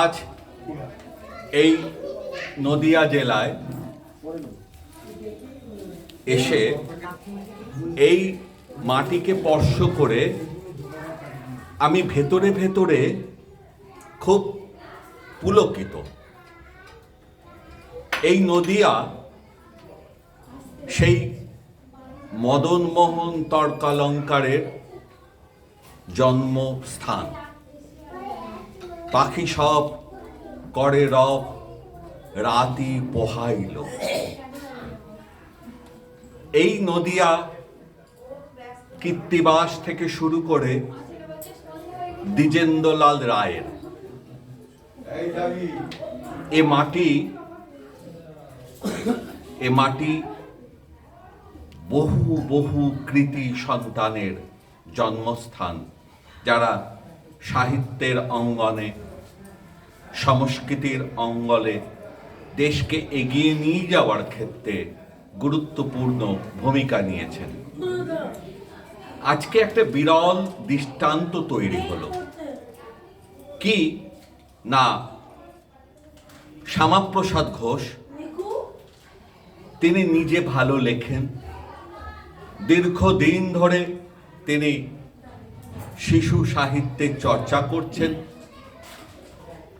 আজ এই নদিয়া জেলায় এসে এই মাটিকে স্পর্শ করে আমি ভেতরে ভেতরে খুব পুলকিত। এই নদিয়া সেই মদনমোহন তর্কালঙ্কারের জন্মস্থান। পাখি সব করে রব, রাতি পোহাইল। এই নদিয়া কীর্তিবাস থেকে শুরু করে দ্বিজেন্দ্রলাল রায়ের। এ মাটি এ মাটি বহু বহু কৃতি সন্তানের জন্মস্থান, যারা সাহিত্যের অঙ্গনে সংস্কৃতির অঙ্গলে দেশকে এগিয়ে নিয়ে যাওয়ার ক্ষেত্রে গুরুত্বপূর্ণ ভূমিকা নিয়েছেন। আজকে একটা বিরল দৃষ্টান্ত তৈরি হলো। কি? না। শ্যামাপ্রসাদ ঘোষ। তিনি নিজে ভালো লেখেন। দীর্ঘদিন ধরে তিনি শিশু সাহিত্যের চর্চা করছেন।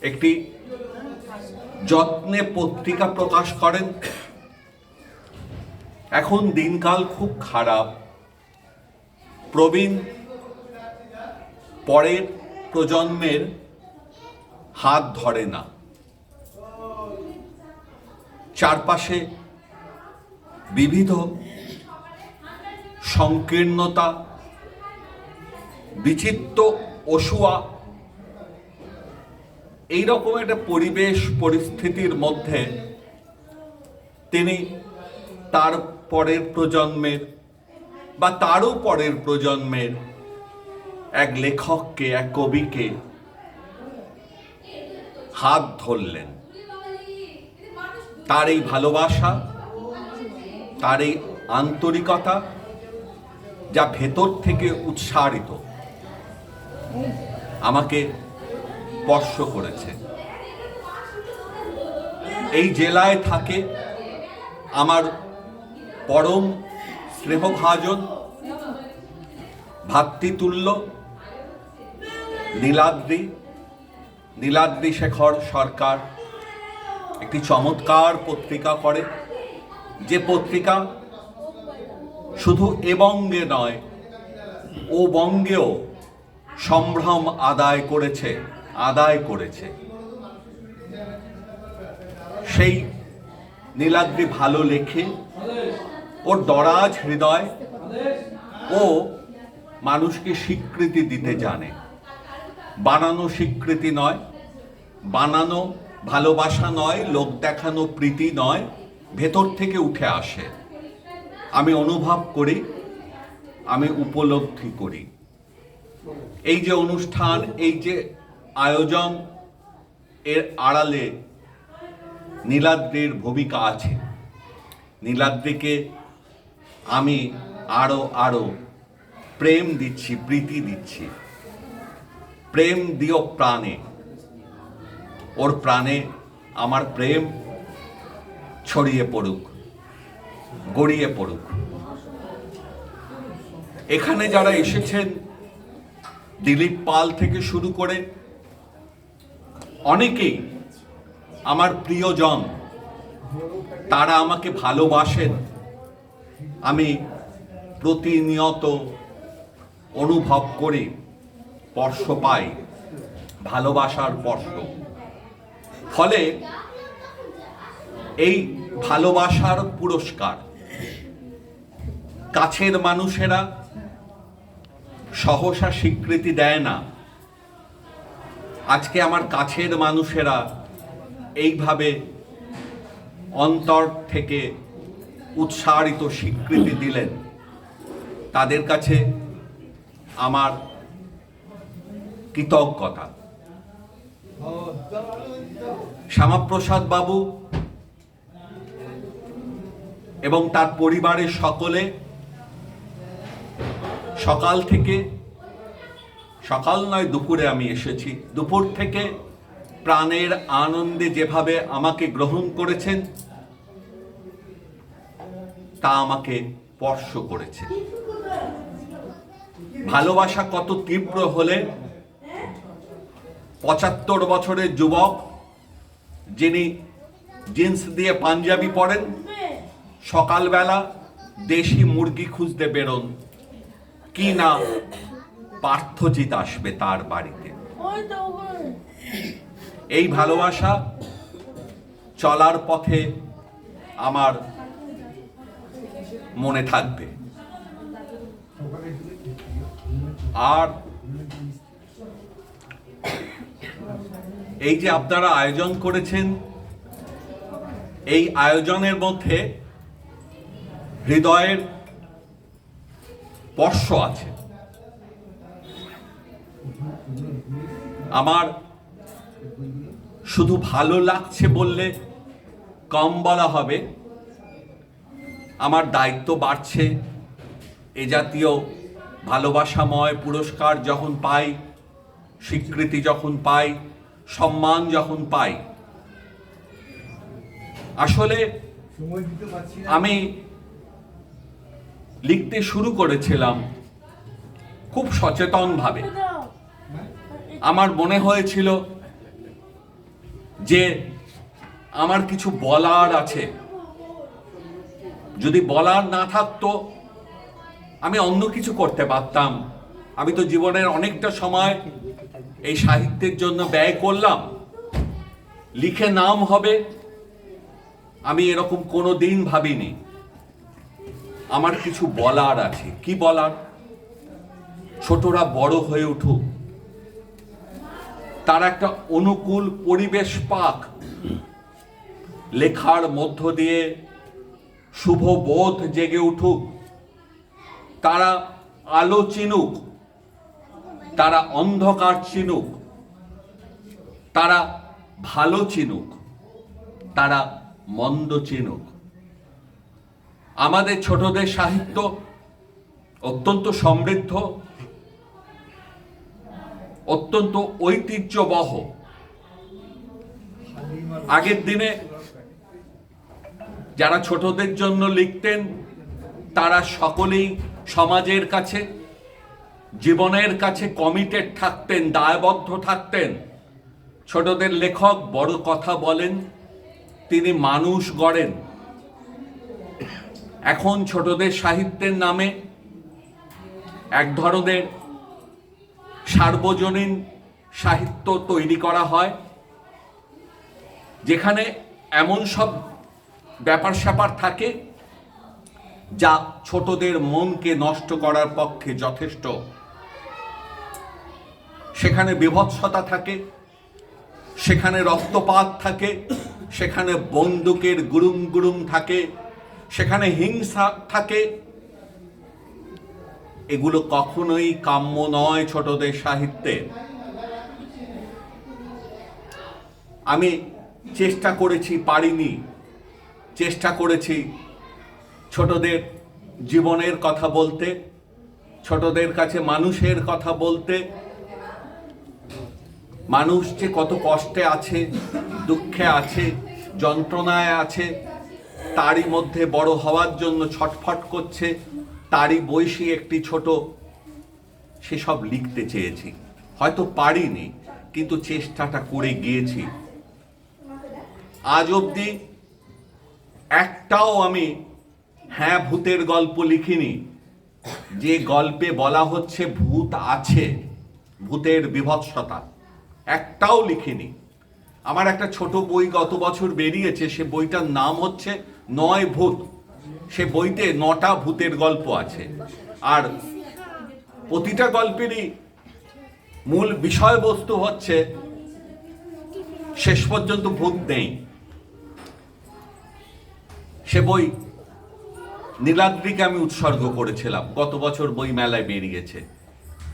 একটি যত্নে পত্রিকা প্রকাশ করেন। এখন দিনকাল খুব খারাপ। প্রবীণ পরের প্রজন্মের হাত ধরে না। চারপাশে বিবিধ সংকীর্ণতা, বিচিত্র অসুয়া এইরকম একটা পরিবেশ, পরিস্থিতির মধ্যে তিনি তার পরের প্রজন্মের বা তারও পরের প্রজন্মের এক লেখককে, এক কবিকে হাত ধরলেন। তার এই ভালোবাসা, তার এই আন্তরিকতা যা ভেতর থেকে উৎসারিত, আমাকে স্পর্শ করেছে। এই জেলায় থাকে আমার পরম স্নেহভাজন ভাতৃতুল্য নীলাদ্রি নীলাদ্রি শেখর সরকার একটি চমৎকার পত্রিকা করে। যে পত্রিকা শুধু এ বঙ্গে নয়, ও বঙ্গেও সম্ভ্রম আদায় করেছে। আদায় করেছে। সেই নীলাদ্রি ভালো লেখে ওর দরাজ হৃদয়, ও মানুষকে স্বীকৃতি দিতে জানে। বানানো স্বীকৃতি নয়, বানানো ভালোবাসা নয়, লোক দেখানো প্রীতি নয়, ভেতর থেকে উঠে আসে। আমি অনুভব করি, আমি উপলব্ধি করি। এই যে অনুষ্ঠান, এই যে আয়োজন এর আড়ালে নীলাদ্রির ভূমিকা আছে। নীলাদ্রিকে আমি আরও আরও প্রেম দিচ্ছি, প্রীতি দিচ্ছি। প্রেম দিও প্রাণে। ওর প্রাণে আমার প্রেম ছড়িয়ে পড়ুক, গড়িয়ে পড়ুক। এখানে যারা এসেছেন, দিলীপ পাল থেকে শুরু করে অনেকেই আমার প্রিয়জন, তারা আমাকে ভালোবাসেন। আমি প্রতিনিয়ত অনুভব করি, স্পর্শ পাই, ভালোবাসার স্পর্শ। ফলে এই ভালোবাসার পুরস্কার কাছের মানুষেরা সহসা স্বীকৃতি দেয় না। আজকে আমার কাছের মানুষেরা এইভাবে অন্তর থেকে উৎসাহিত স্বীকৃতি দিলেন। তাদের কাছে আমার কৃতজ্ঞতা। শ্যামাপ্রসাদ বাবু এবং তার পরিবারের সকলে সকাল থেকে সকাল নয়, দুপুরে আমি এসেছি। দুপুর থেকে প্রাণের আনন্দে যেভাবে আমাকে গ্রহণ করেছেন, তা আমাকে স্পর্শ করেছে। ভালোবাসা কত তীব্র হলে পঁচাত্তর বছরের যুবক, যিনি জিন্স দিয়ে পাঞ্জাবি পরেন, সকালবেলা দেশি মুরগি খুঁজতে বেরোন। কি না পার্থজিৎ আসবে তার বাড়িতে। এই ভালোবাসা চলার পথে আমার মনে থাকবে। আর এই যে আপনারা আয়োজন করেছেন এই আয়োজনের মধ্যে হৃদয়ের স্পর্শ আছে। আমার শুধু ভালো লাগছে বললে কম বলা হবে। আমার দায়িত্ব বাড়ছে। এ জাতীয় ভালোবাসাময় পুরস্কার যখন পাই, স্বীকৃতি যখন পাই, সম্মান যখন পাই। আসলে আমি লিখতে শুরু করেছিলাম খুব সচেতনভাবে। আমার মনে হয়েছিল যে আমার কিছু বলার আছে। যদি বলার না থাকতো, আমি অন্য কিছু করতে পারতাম। আমি তো জীবনের অনেকটা সময় এই সাহিত্যের জন্য ব্যয় করলাম। লিখে নাম হবে, আমি এরকম কোনো দিন ভাবিনি। আমার কিছু বলার আছে। কি বলার? ছোটরা বড় হয়ে উঠুক। তার একটা অনুকূল পরিবেশ পাক। লেখার মধ্য দিয়ে শুভ বোধ জেগে উঠুক। তারা আলো চিনুক। তারা অন্ধকার চিনুক। তারা ভালো চিনুক। তারা মন্দ চিনুক। আমাদের ছোটদের সাহিত্য অত্যন্ত সমৃদ্ধ। অত্যন্ত ঐতিহ্যবহ। আগের দিনে যারা ছোটদের জন্য লিখতেন, তারা সকলেই সমাজের কাছে, জীবনের কাছে কমিটেড থাকতেন, দায়বদ্ধ থাকতেন। ছোটদের লেখক বড় কথা বলেন, তিনি মানুষ গড়েন। এখন ছোটদের সাহিত্যের নামে এক ধরনের সার্বজনীন সাহিত্য তৈরি করা হয়, যেখানে এমন সব ব্যাপার স্যাপার থাকে যা ছোটদের মনকে নষ্ট করার পক্ষে যথেষ্ট। সেখানে বিভৎসতা থাকে, সেখানে রক্তপাত থাকে, সেখানে বন্দুকের গুরুম গুরুম থাকে, সেখানে হিংসা থাকে এগুলো কখনোই কাম্য নয় ছোটদের সাহিত্যে। আমি চেষ্টা করেছি, পারিনি। চেষ্টা করেছি ছোটদের জীবনের কথা বলতে, ছোটদের কাছে মানুষের কথা বলতে। মানুষ যে কত কষ্টে আছে, দুঃখে আছে, যন্ত্রণায় আছে, তারই মধ্যে বড় হওয়ার জন্য ছটফট করছে তারই বয়সী একটি ছোট, সেসব লিখতে চেয়েছি। হয়তো পারিনি, কিন্তু চেষ্টাটা করে গিয়েছি। আজ অবধি একটাও আমি হ্যাঁ ভূতের গল্প লিখিনি। যে গল্পে বলা হচ্ছে ভূত আছে, ভূতের বিভৎসতা, একটাও লিখিনি। আমার একটা ছোট বই গত বছর বেরিয়েছে, সে বইটার নাম হচ্ছে নয় ভূত। সে বইতে নটা ভূতের গল্প আছে। আর প্রতিটা গল্পেরই মূল বিষয়বস্তু হচ্ছে, শেষ পর্যন্ত ভূত নেই। সে বই নীলাদ্রিকে আমি উৎসর্গ করেছিলাম। গত বছর বই মেলায় বেরিয়েছে।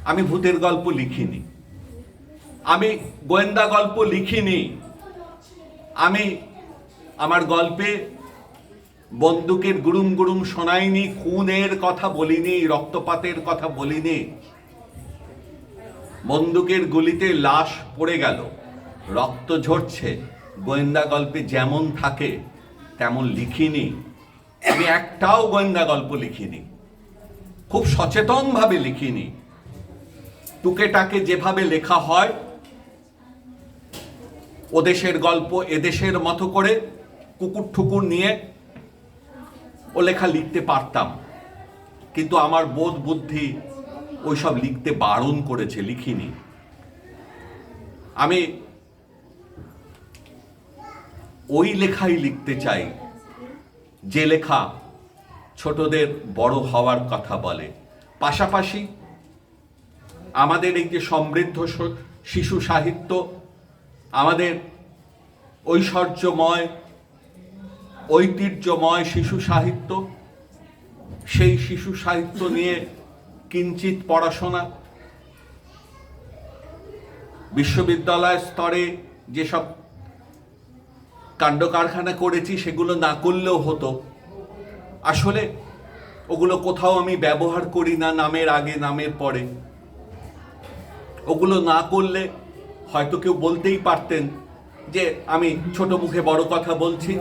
আমি ভূতের গল্প লিখিনি। আমি গোয়েন্দা গল্প লিখিনি। আমি আমার গল্পে বন্দুকের গুরুম গুরুম শোনাইনি খুনের কথা বলিনি, রক্তপাতের কথা বলিনি। বন্দুকের গুলিতে লাশ পড়ে গেল, রক্ত ঝরছে, গোয়েন্দা গল্পে যেমন থাকে, তেমন লিখিনি। আমি একটাও গোয়েন্দা গল্প লিখিনি, খুব সচেতনভাবে লিখিনি। টুকেটাকে যেভাবে লেখা হয়, ওদেশের গল্প এদেশের মতো করে, কুকুর ঠুকুর নিয়ে ও লেখা লিখতে পারতাম। কিন্তু আমার বোধ বুদ্ধি ওইসব লিখতে বারণ করেছে, লিখিনি। আমি ওই লেখাই লিখতে চাই, যে লেখা ছোটদের বড় হওয়ার কথা বলে। পাশাপাশি আমাদের এই যে সমৃদ্ধ শিশু সাহিত্য, আমাদের ঐশ্বর্যময় ঐতিহ্যময় শিশু সাহিত্য, সেই শিশু সাহিত্য নিয়ে কিঞ্চিত পড়াশোনা। বিশ্ববিদ্যালয় স্তরে যেসব কাণ্ড কারখানা করেছি, সেগুলো না করলেও হতো। আসলে ওগুলো কোথাও আমি ব্যবহার করি না, নামের আগে, নামের পরে। ওগুলো না করলে হয়তো কেউ বলতেই পারতেন যে, আমি ছোট মুখে বড় কথা বলছি।